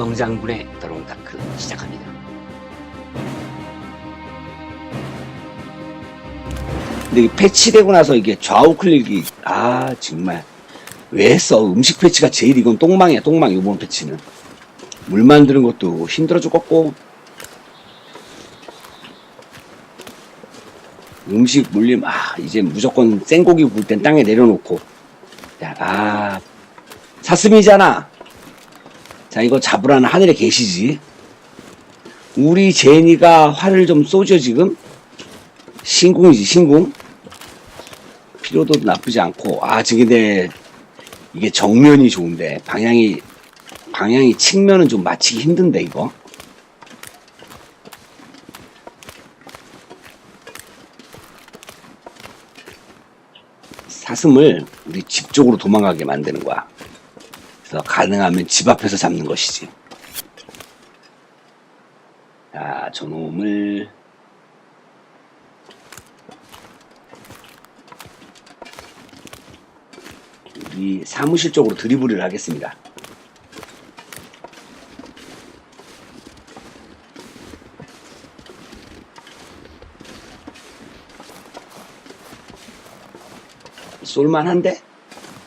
엉장군의 드론다크 시작합니다. 근데 패치되고 나서 이게 좌우 클릭이 아 정말. 왜 했어 음식 패치가 제일 이건 똥망이야 똥망 이번 패치는. 물 만드는 것도 힘들어 죽겠고. 음식 물림 아 이제 무조건 생고기 구울 땐 땅에 내려놓고. 야, 아 사슴이잖아 자 이거 잡으라는 하늘에 계시지? 우리 제니가 활을 좀 쏘죠 지금? 신궁이지 신궁? 피로도 나쁘지 않고. 아 지금 근데 이게 정면이 좋은데. 방향이 방향이 측면은 좀 맞히기 힘든데 이거? 사슴을 우리 집 쪽으로 도망가게 만드는 거야 그래서 가능하면 집 앞에서 잡는 것이지 자 저놈을 우리 사무실 쪽으로 드리블을 하겠습니다. 쏠만한데?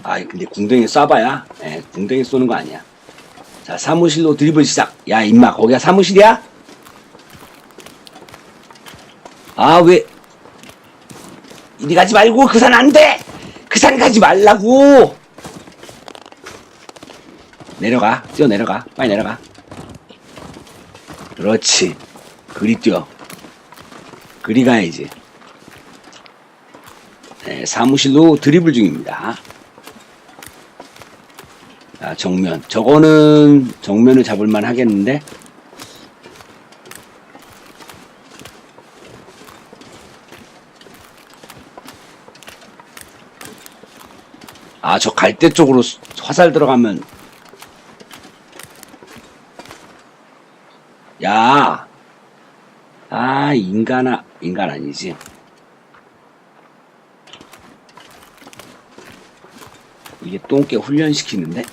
아, 근데 궁뎅이 쏴봐야, 예, 궁뎅이 쏘는 거 아니야. 자, 사무실로 드리블 시작. 야, 임마, 거기가 사무실이야? 아, 왜, 이리 가지 말고, 그 산 안 돼! 그 산 가지 말라고! 내려가. 뛰어 내려가. 빨리 내려가. 그렇지. 그리 뛰어. 그리 가야지. 네, 사무실로 드리블 중입니다. 자, 정면. 저거는 정면을 잡을만 하겠는데? 아, 저 갈대 쪽으로 수- 화살 들어가면. 야! 아, 인간아, 인간 아니지. 이게 똥개 훈련시키는데?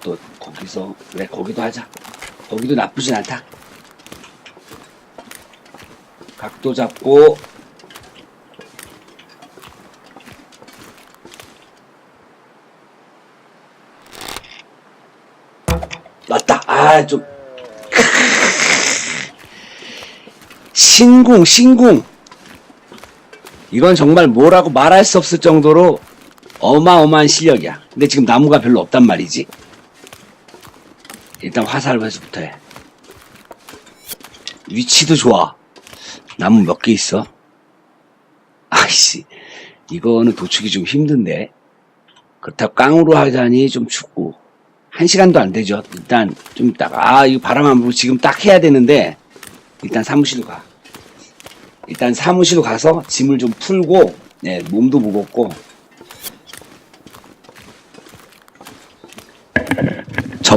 아, 또, 거기서, 그래, 거기도 하자. 거기도 나쁘진 않다. 각도 잡고, 맞다. 아, 좀. 신궁, 신궁. 이건 정말 뭐라고 말할 수 없을 정도로 어마어마한 실력이야. 근데 지금 나무가 별로 없단 말이지. 일단 화살을 해서부터 해. 위치도 좋아. 나무 몇 개 있어? 아이씨. 이거는 도축이 좀 힘든데. 그렇다고 깡으로 하자니 좀 춥고. 한 시간도 안 되죠. 일단 좀 딱, 아, 이거 바람 안 불고 지금 딱 해야 되는데, 일단 사무실로 가. 일단 사무실로 가서 짐을 좀 풀고, 네, 몸도 무겁고.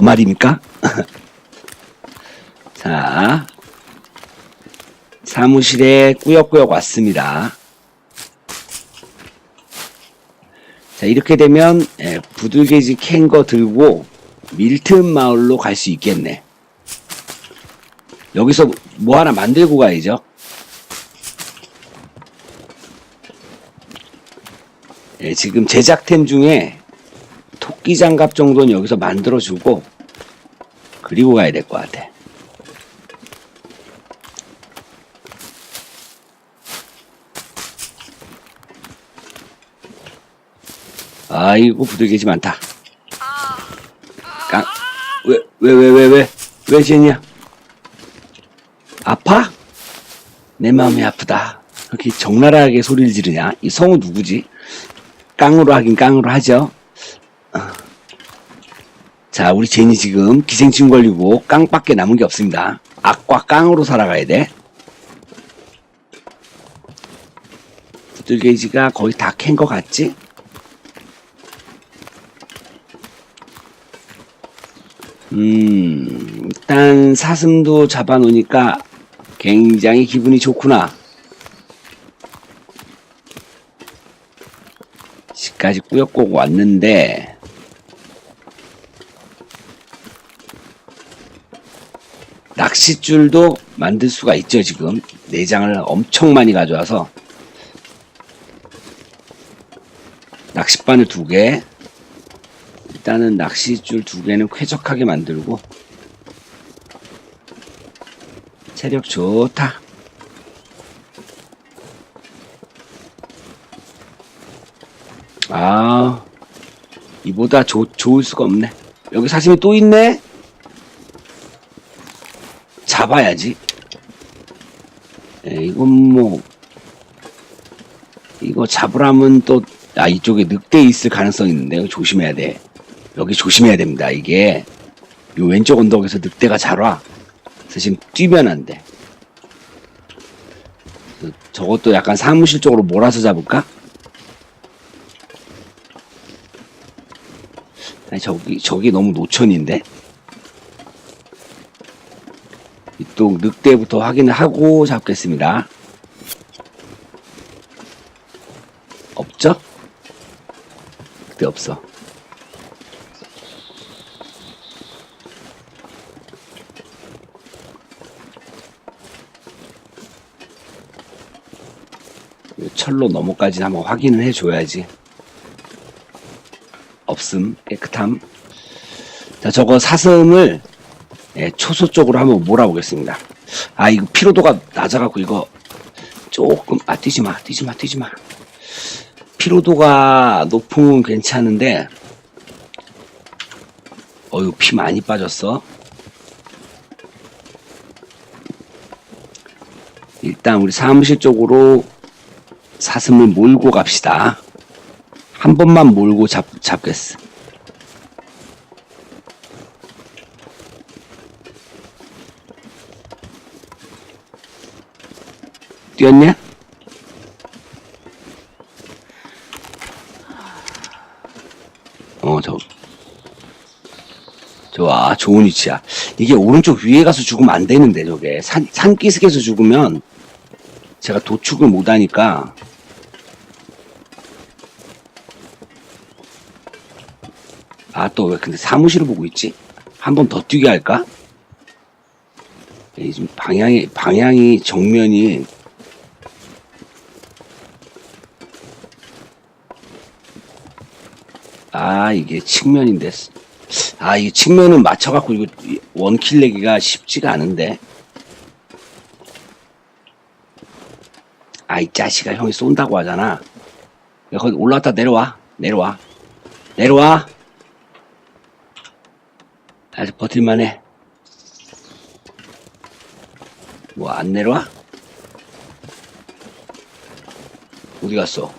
말입니까? 자, 사무실에 꾸역꾸역 왔습니다. 자, 이렇게 되면, 예, 부들개지 캔 거 들고, 밀튼 마을로 갈 수 있겠네. 여기서 뭐 하나 만들고 가야죠. 예, 지금 제작템 중에 토끼 장갑 정도는 여기서 만들어주고, 그리고 가야 될 것 같아. 아이고, 부들개지 많다. 깡, 왜, 왜, 왜, 왜, 왜, 왜 제니야? 아파? 내 마음이 아프다. 이렇게 적나라하게 소리를 지르냐? 이 성우 누구지? 깡으로 하긴 깡으로 하죠. 어. 자, 우리 제니 지금 기생충 걸리고 깡밖에 남은 게 없습니다. 악과 깡으로 살아가야 돼. 부들게이지가 거의 다 캔 것 같지? 음, 일단 사슴도 잡아놓으니까 굉장히 기분이 좋구나. 집까지 꾸역꾸역 왔는데 낚싯줄도 만들 수가 있죠, 지금. 내장을 엄청 많이 가져와서. 낚싯바늘 두 개. 일단은 낚싯줄 두 개는 쾌적하게 만들고. 체력 좋다. 아, 이보다 좋, 좋을 수가 없네. 여기 사슴이 또 있네? 잡아야지. 예, 이건 뭐, 이거 잡으라면 또, 아, 이쪽에 늑대 있을 가능성이 있는데, 이거 조심해야 돼. 여기 조심해야 됩니다. 이게, 요 왼쪽 언덕에서 늑대가 잘 와. 그래서 지금 뛰면 안 돼. 그, 저것도 약간 사무실 쪽으로 몰아서 잡을까? 아니, 저기, 저기 너무 노천인데? 또 늑대부터 확인을 하고 잡겠습니다. 없죠? 늑대 없어. 요 철로 너머까지 한번 확인을 해줘야지. 없음, 깨끗함. 자, 저거 사슴을 예, 초소 쪽으로 한번 몰아보겠습니다. 아, 이거 피로도가 낮아갖고 이거 조금, 아, 뛰지 마, 뛰지 마, 뛰지 마. 피로도가 높으면 괜찮은데, 어유 피 많이 빠졌어. 일단 우리 사무실 쪽으로 사슴을 몰고 갑시다. 한 번만 몰고 잡, 잡겠어. 뛰었냐? 어, 저. 좋아, 좋은 위치야. 이게 오른쪽 위에 가서 죽으면 안 되는데, 저게. 산, 산기슭에서 죽으면 제가 도축을 못 하니까. 아, 또 왜 근데 사무실을 보고 있지? 한 번 더 뛰게 할까? 이 지금 방향이, 방향이, 정면이 아 이게 측면인데. 아 이 측면은 맞춰갖고 이거 원킬 내기가 쉽지가 않은데. 아 이 자식아 형이 쏜다고 하잖아. 야, 거기 올라왔다 내려와. 내려와. 내려와. 아직 버틸만해. 뭐 안 내려와? 어디 갔어?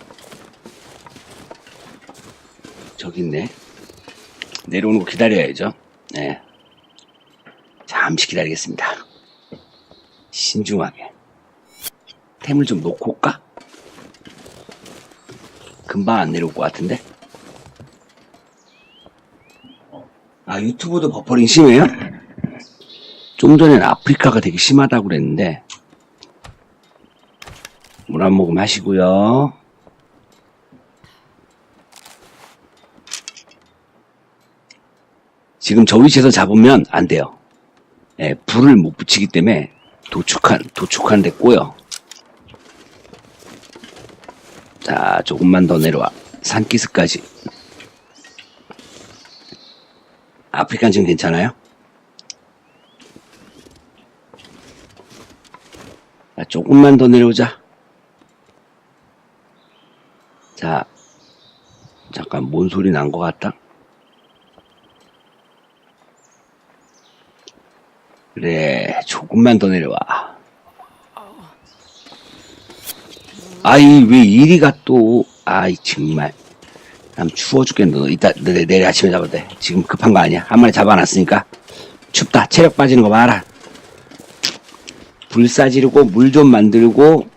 저기 있네. 내려오는 거 기다려야죠. 네. 잠시 기다리겠습니다. 신중하게. 템을 좀 놓고 올까? 금방 안 내려올 것 같은데? 아, 유튜브도 버퍼링 심해요? 좀 전엔 아프리카가 되게 심하다고 그랬는데, 물 한 모금 하시고요. 지금 저 위치에서 잡으면 안 돼요. 예, 불을 못 붙이기 때문에 도축한, 도축한 데 꼬여. 자, 조금만 더 내려와. 산기슭까지. 아프리칸 지금 괜찮아요? 자, 조금만 더 내려오자. 자, 잠깐 뭔 소리 난 것 같다. 그래, 조금만 더 내려와. 아이, 왜 이리가 또, 아이, 정말. 남 추워 죽겠네. 너 이따, 내, 내일 아침에 잡아도 돼. 지금 급한 거 아니야. 한 마리 잡아놨으니까. 춥다. 체력 빠지는 거 봐라. 불 싸지르고, 물 좀 만들고,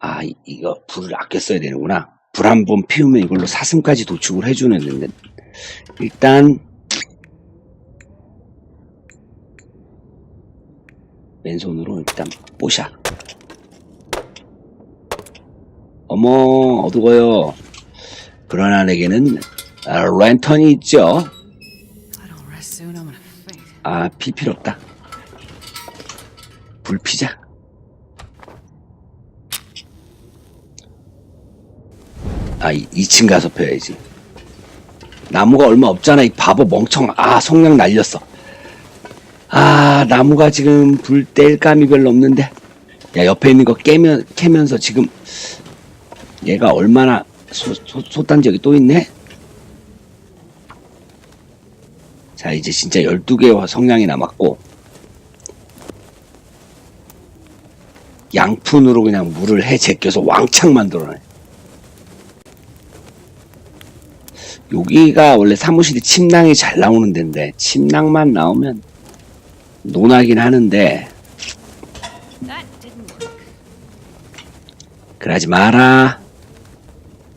아, 이- 이거 불을 아껴 써야 되는구나. 불 한 번 피우면 이걸로 사슴까지 도축을 해주는 데 일단, 왼손으로 일단 뽀샤. 어머, 어두워요. 그러나 내게는 아, 랜턴이 있죠. I don't rest soon, I'm gonna faint. 아, 피 필요 없다. 불 피자. 아, 이, 2층 가서 펴야지. 나무가 얼마 없잖아, 이 바보 멍청. 아, 성냥 날렸어. 아, 나무가 지금 불 뗄 감이 별로 없는데. 야, 옆에 있는 거 깨면, 캐면서 지금 얘가 얼마나 소, 소, 솥단지역이 또 있네? 자, 이제 진짜 12개의 성냥이 남았고, 양푼으로 그냥 물을 해 제껴서 왕창 만들어내. 여기가 원래 사무실이 침낭이 잘 나오는 데인데, 침낭만 나오면 논하긴 하는데. 그러지 마라.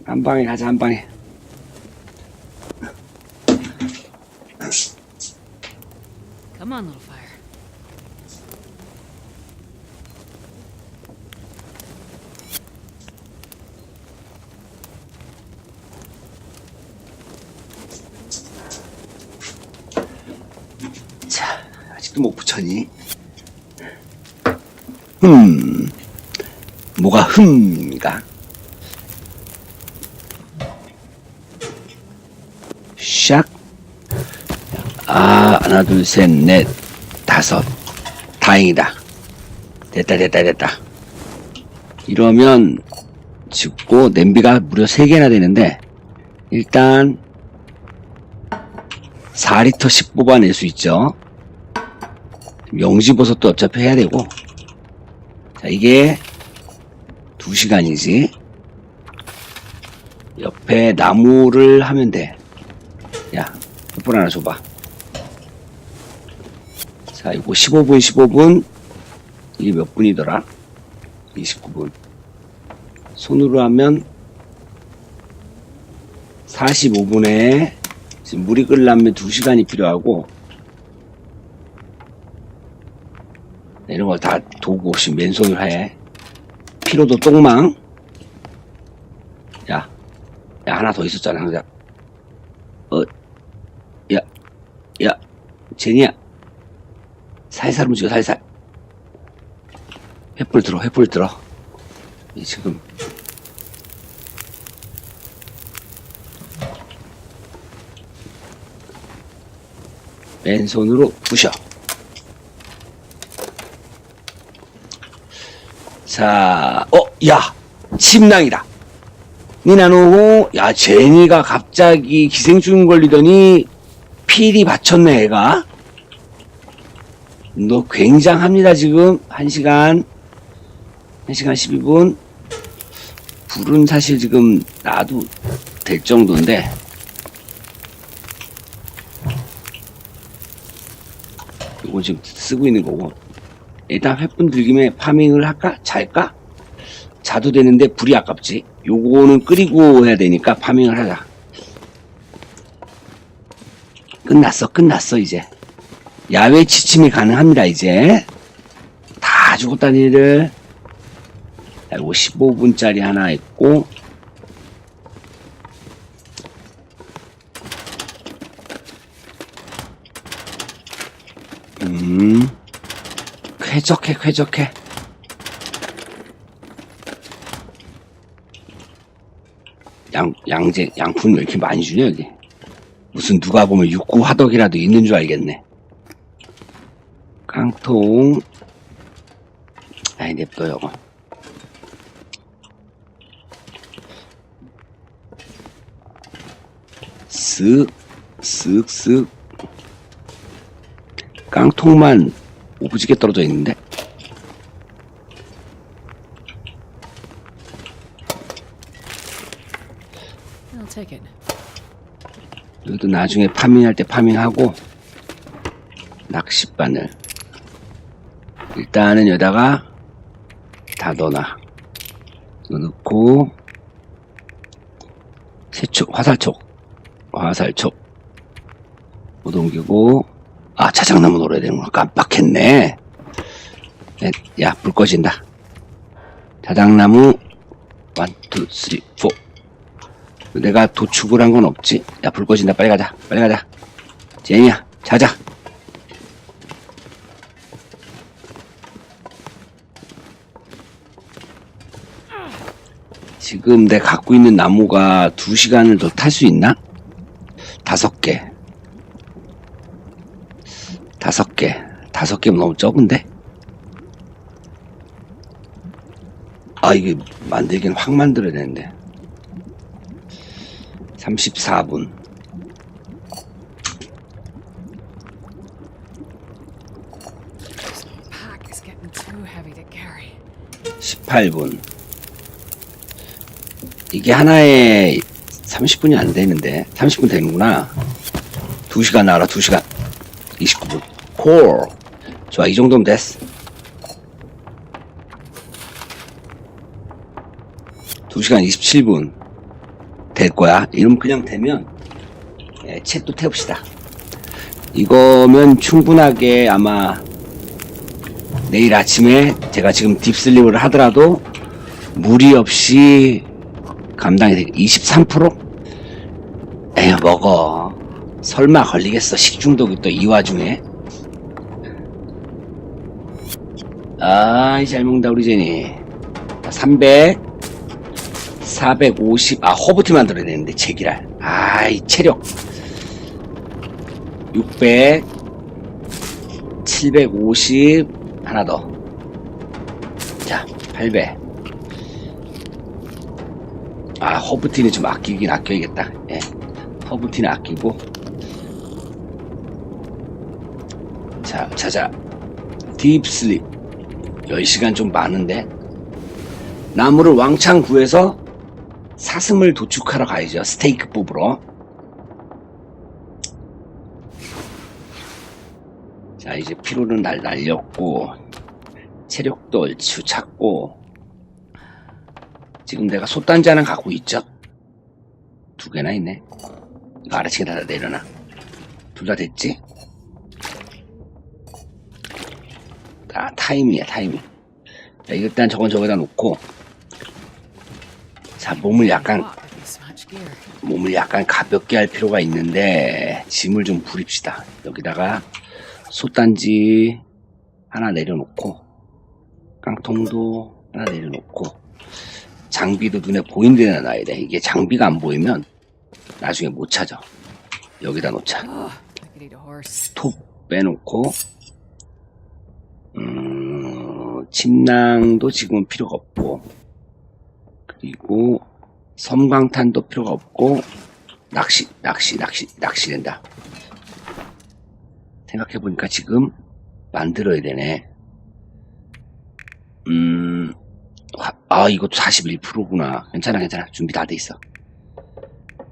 한 방에 가자, 한 방에. Come on, little fire. 자, 아직도 못 붙였니? 흠, 뭐가 흠인가? 샥. 아, 하나, 둘, 셋, 넷, 다섯. 다행이다. 됐다, 됐다, 됐다. 이러면 짓고 냄비가 무려 3개나 되는데, 일단 4리터씩 뽑아낼 수 있죠. 영지버섯도 어차피 해야 되고. 자, 이게 2시간이지. 옆에 나무를 하면 돼. 야, 횃불 하나 줘봐. 자, 이거 15분, 15분. 이게 몇 분이더라? 29분. 손으로 하면 45분에 지금 물이 끓려면 2시간이 필요하고 이런 걸 다 도구 없이 맨손으로 해. 피로도 똥망. 야, 야 하나 더 있었잖아 항상. 어, 야, 야 제니야. 살살 움직여 살살. 횃불 들어 횃불 들어. 이 지금. 왼손으로 부셔. 자, 어, 야, 침낭이다. 니나노, 야, 제니가 갑자기 기생충 걸리더니 필이 받쳤네, 애가. 너 굉장합니다, 지금. 1시간, 1시간 12분. 불은 사실 지금 놔도 될 정도인데, 이거 지금 쓰고 있는 거고 일단 횃불 들김에 파밍을 할까? 잘까? 자도 되는데 불이 아깝지. 요거는 끓이고 해야 되니까 파밍을 하자. 끝났어 끝났어 이제. 야외 취침이 가능합니다 이제. 다 죽었다는 일을 자, 요거 15분짜리 하나 있고 음, 쾌적해, 쾌적해. 양, 양재, 양푼 왜 이렇게 많이 주냐, 여기. 무슨 누가 보면 육구 화덕이라도 있는 줄 알겠네. 깡통. 아이, 냅둬, 요거. 쓱, 쓱, 쓱. 깡통만 오부지게 떨어져 있는데. 여기도 나중에 파밍할 때 파밍하고 낚싯바늘. 일단은 여기다가 다 넣어놔. 넣고 세촉 화살촉. 화살촉. 못 옮기고 아, 자작나무 노래 되는 걸 깜빡했네. 네, 야, 불 꺼진다. 자작나무, 1, 2, 3, 4. 내가 도축을 한 건 없지. 야, 불 꺼진다. 빨리 가자. 빨리 가자. 제니야, 자자. 지금 내 갖고 있는 나무가 2시간을 더 탈 수 있나? 다섯 개. 다섯 개. 다섯 개면 너무 적은데? 아, 이게 만들긴 확 만들어야 되는데. 34분. This pack is getting too heavy to carry. 18분. 이게 하나에 30분이 안 되는데. 30분 되는구나. 2시간 나와라, 2시간. 29분. 콜. 좋아, 이 정도면 됐어. 2시간 27분. 될 거야. 이러면 그냥 되면, 예, 책도 태웁시다. 이거면 충분하게 아마 내일 아침에 제가 지금 딥슬립을 하더라도 무리 없이 감당이 되 23%? 에휴 먹어 설마 걸리겠어 식중독이 또 이 와중에 아이 잘 먹는다 우리 제니 300 450 아 허브티 만들어야 되는데 제기랄 아이 체력 600 750 하나 더. 자, 8배. 아, 허브티는 좀 아끼긴 아껴야겠다. 예. 허브티는 아끼고. 자, 자자. 딥슬립. 10시간 좀 많은데. 나무를 왕창 구해서 사슴을 도축하러 가야죠. 스테이크 뽑으러. 자, 이제 피로는 날 날렸고, 체력도 얼추 찾고, 지금 내가 솥단지 하나 갖고 있죠? 두 개나 있네. 이거 아래층에다 내려놔. 둘 다 됐지? 아, 타이밍이야, 타이밍. 자, 일단 저건 저기다 놓고, 자, 몸을 약간. 몸을 약간 가볍게 할 필요가 있는데 짐을 좀 부립시다. 여기다가 솥단지 하나 내려놓고 깡통도 하나 내려놓고 장비도 눈에 보이는 데다 놔야 돼. 이게 장비가 안 보이면 나중에 못 찾아. 여기다 놓자. Horse. 톱 빼놓고 음, 침낭도 지금은 필요가 없고 그리고 섬광탄도 필요가 없고 낚시 낚시 낚시 낚시 된다. 생각해보니까 지금 만들어야 되네. 음, 화- 아 이것도 41%구나. 괜찮아 괜찮아. 준비 다 돼 있어.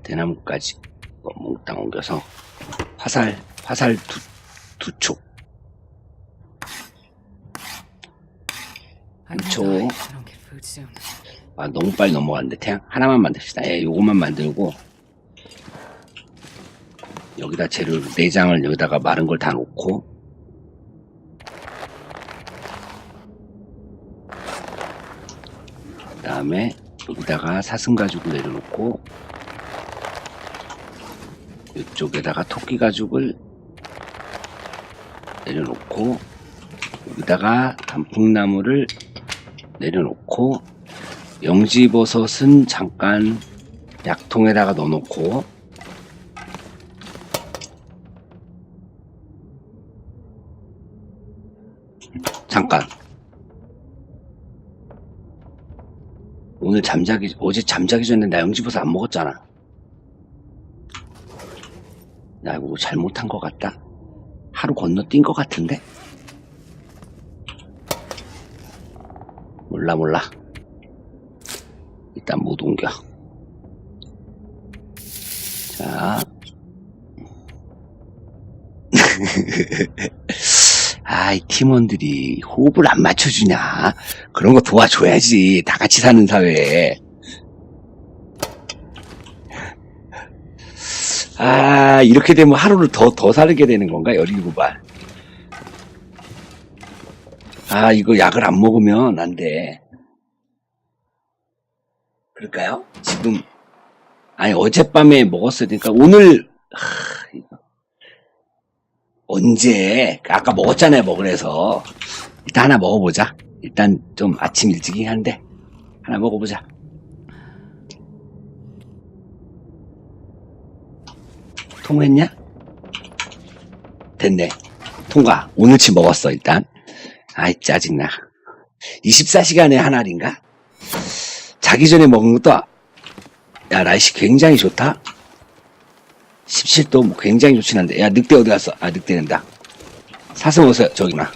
대나무까지 어, 몽땅 옮겨서 화살 화살 두, 두 촉. Soon. 아, 너무 빨리 넘어갔는데, 태양. 하나만 만듭시다. 예, 요것만 만들고, 여기다 재료, 내장을 여기다가 마른 걸 다 놓고, 그 다음에 여기다가 사슴 가죽을 내려놓고, 이쪽에다가 토끼 가죽을 내려놓고, 여기다가 단풍나무를 내려놓고, 영지버섯은 잠깐 약통에다가 넣어놓고 잠깐. 오늘 잠자기 어제 잠자기 전에 나 영지버섯 안 먹었잖아. 나 이거 잘못한 것 같다. 하루 건너뛴 것 같은데 몰라 몰라 일단 못 옮겨. 자. 아이, 팀원들이 호흡을 안 맞춰주냐. 그런 거 도와줘야지. 다 같이 사는 사회에. 아, 이렇게 되면 하루를 더, 더 살게 되는 건가? 17발. 아, 이거 약을 안 먹으면 안 돼. 그럴까요? 지금, 아니, 어젯밤에 먹었으니까, 오늘, 하, 언제, 아까 먹었잖아요, 먹으래서. 일단 하나 먹어보자. 일단 좀 아침 일찍이긴 한데, 하나 먹어보자. 통했냐? 됐네. 통과. 오늘치 먹었어, 일단. 아이, 짜증나. 24시간에 한 알인가? 자기 전에 먹은 것도, 아- 야, 날씨 굉장히 좋다? 17도 뭐 굉장히 좋진 않은데. 야, 늑대 어디 갔어? 아, 늑대 된다. 사슴 어서 저기나.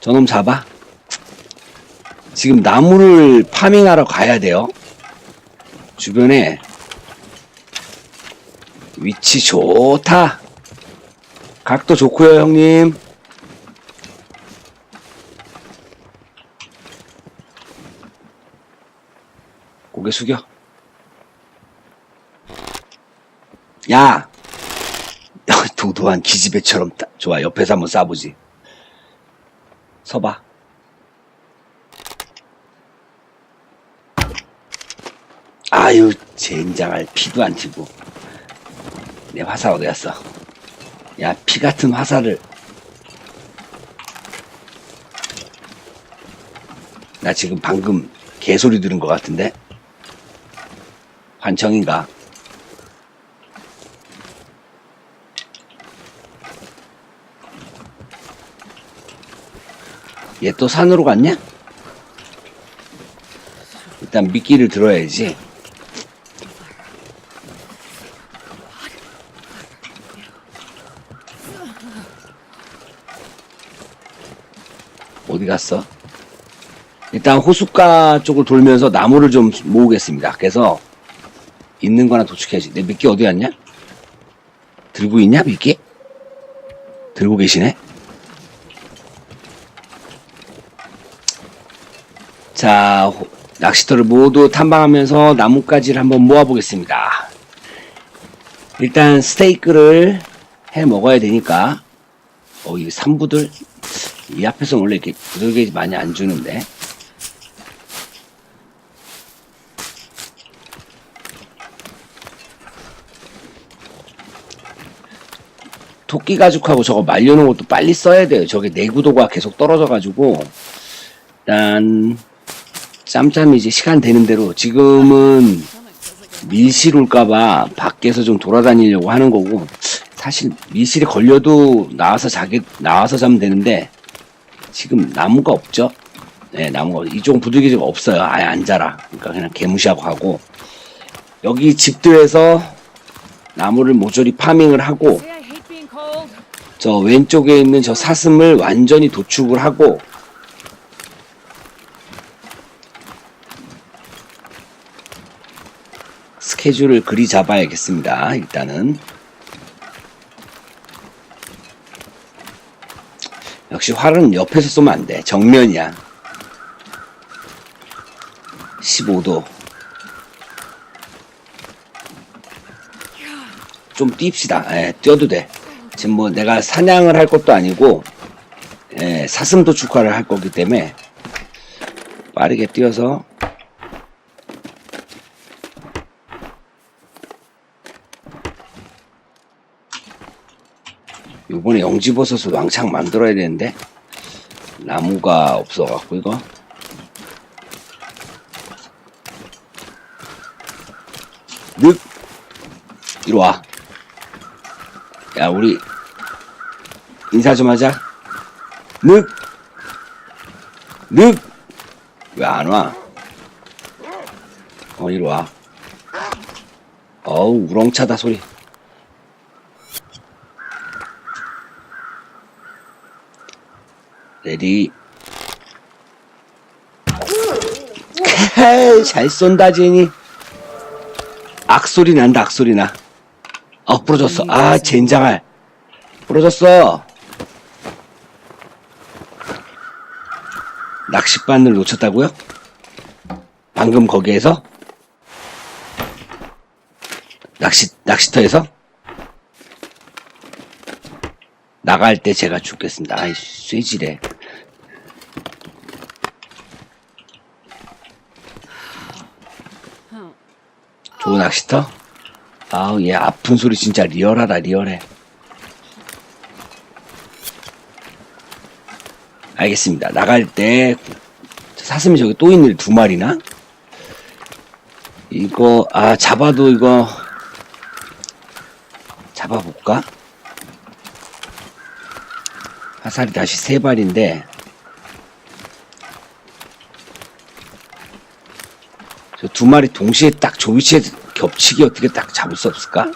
저놈 잡아. 지금 나무를 파밍하러 가야 돼요. 주변에 위치 좋다. 각도 좋고요, 형님. 고개 숙여. 야! 도도한 기집애처럼 따- 좋아. 옆에서 한번 쏴보지. 서봐. 아유, 젠장할 피도 안 튀고. 내 화살 어디 갔어? 야, 피 같은 화살을. 나 지금 방금 개소리 들은 것 같은데? 환청인가? 얘 또 산으로 갔냐? 일단 미끼를 들어야지. 어디 갔어? 일단 호숫가 쪽을 돌면서 나무를 좀 모으겠습니다. 그래서 있는 거나 도축해야지. 내 미끼 어디 갔냐? 들고 있냐, 미끼? 들고 계시네? 자, 호- 낚시터를 모두 탐방하면서 나뭇가지를 한번 모아보겠습니다. 일단 스테이크를 해 먹어야 되니까, 어, 이 산부들, 이 앞에서 원래 이렇게 부들게 많이 안 주는데. 토끼 가죽하고 저거 말려놓은 것도 빨리 써야 돼요. 저게 내구도가 계속 떨어져가지고, 일단, 짬짬이 이제 시간 되는 대로 지금은 밀실 올까봐 밖에서 좀 돌아다니려고 하는 거고, 사실 밀실에 걸려도 나와서 자기, 나와서 자면 되는데, 지금 나무가 없죠? 네, 나무가, 없- 이쪽은 부들기지가 없어요. 아예 안 자라. 그러니까 그냥 개무시하고 하고, 여기 집들에서 나무를 모조리 파밍을 하고, 저 왼쪽에 있는 저 사슴을 완전히 도축을 하고 스케줄을 그리 잡아야겠습니다. 일단은 역시 활은 옆에서 쏘면 안 돼. 정면이야. 15도. 좀 뜁시다. 예, 뛰어도 돼. 지금 뭐 내가 사냥을 할 것도 아니고 예, 사슴 도축화를 할 거기 때문에 빠르게 뛰어서 요번에 영지버섯을 왕창 만들어야 되는데 나무가 없어갖고 이거 늑 이리 와. 야, 우리 인사 좀 하자. 늑! 늑! 왜 안 와? 어, 이리 와. 어우, 우렁차다, 소리. 레디. 캐, 잘 쏜다, 제니. 악소리 난다, 악소리 나. 어, 부러졌어. 아, 젠장할. 부러졌어. 낚싯바늘 놓쳤다고요? 방금 거기에서? 낚시, 낚시터에서? 나갈 때 제가 죽겠습니다. 아이, 쇠지래. 좋은 낚시터? 아우, 얘 아픈 소리 진짜 리얼하다, 리얼해. 알겠습니다. 나갈 때, 사슴이 저기 또 있는 두 마리나? 이거, 아, 잡아도 이거, 잡아볼까? 화살이 다시 세 발인데 저 두 마리 동시에 딱저 위치에 겹치기 어떻게 딱 잡을 수 없을까?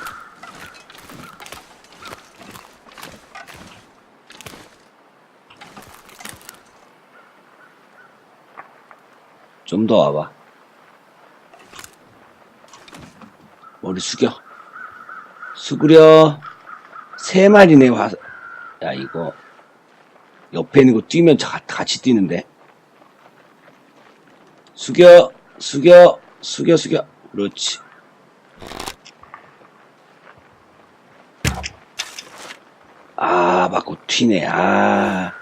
좀 더 와봐. 머리 숙여. 숙으려. 세 마리네, 와. 야, 이거. 옆에 있는 거 뛰면 자- 같이 뛰는데. 숙여, 숙여, 숙여, 숙여. 그렇지. 아, 맞고 튀네. 아.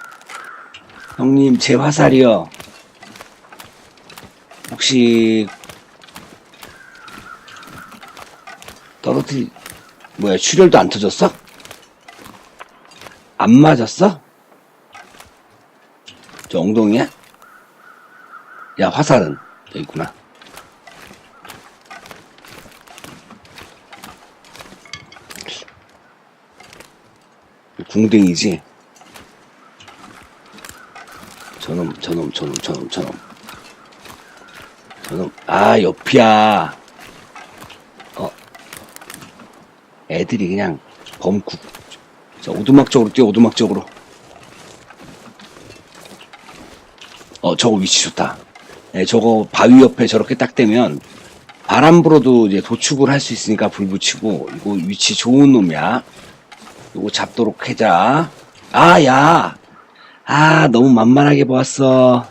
형님, 제 화살이요. 혹시 떨어뜨리 뭐야 출혈도 안 터졌어? 안 맞았어? 저 엉덩이야? 야 화살은 여기 있구나 궁뎅이지 저놈 저놈 저놈 저놈 저놈 저놈 아 옆이야. 어. 애들이 그냥 범국. 자 오두막 쪽으로 뛰어 오두막 쪽으로. 어 저거 위치 좋다. 예, 저거 바위 옆에 저렇게 딱 되면 바람 불어도 이제 도축을 할 수 있으니까 불 붙이고 이거 위치 좋은 놈이야. 이거 잡도록 하자. 아야. 아 너무 만만하게 보았어